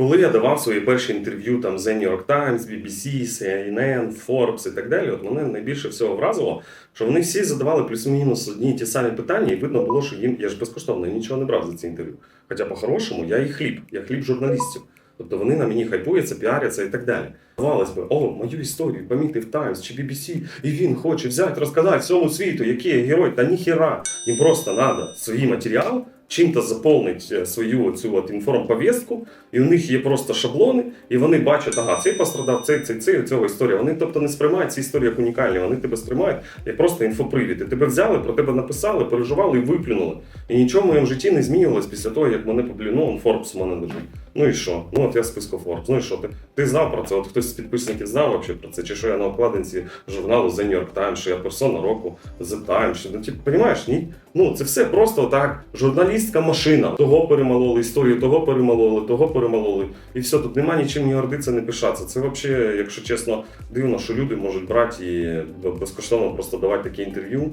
Коли я давав свої перші інтерв'ю там The New York Times, BBC, CNN, Forbes і так далі, от мене найбільше всього вразило, що вони всі задавали плюс-мінус одні й ті самі питання, і видно було, що їм я ж безкоштовно нічого не брав за ці інтерв'ю. Хоча по-хорошому я і хліб, я хліб журналістів. Тобто вони на мені хайпуються, піаряться і так далі. Здавалось би, о, мою історію помітив Times чи BBC, і він хоче взяти, розказати всьому світу, який я герой. Та ніхіра. Їм просто треба свій матеріал, чим-то заповнити свою цю от інформповістку, і у них є просто шаблони, і вони бачать, ага, цей пострадав, цей, цей, цей, цього історія. Вони тобто не сприймають ці історії як унікальні, вони тебе сприймають як просто інфопривід. І тебе взяли, про тебе написали, переживали і виплюнули. І нічого в моєму житті не змінювалось після того, як мене ну, он Forbes у мене лежить. Ну і що? Ну от я в списку Forbes. Ну і що? Ти, ти знав про це? От хтось з підписників знав вообще про це? Чи що я на обкладинці журналу The New York Times, що я персона року The Times? Ну, ти розумієш, ні? Ну це все просто так. Журналістська машина. Того перемололи історію, того перемололи, того перемололи. І все, тут нема нічим ні гордитися, не пишатися. Це взагалі, якщо чесно, дивно, що люди можуть брати і безкоштовно просто давати такі інтерв'ю.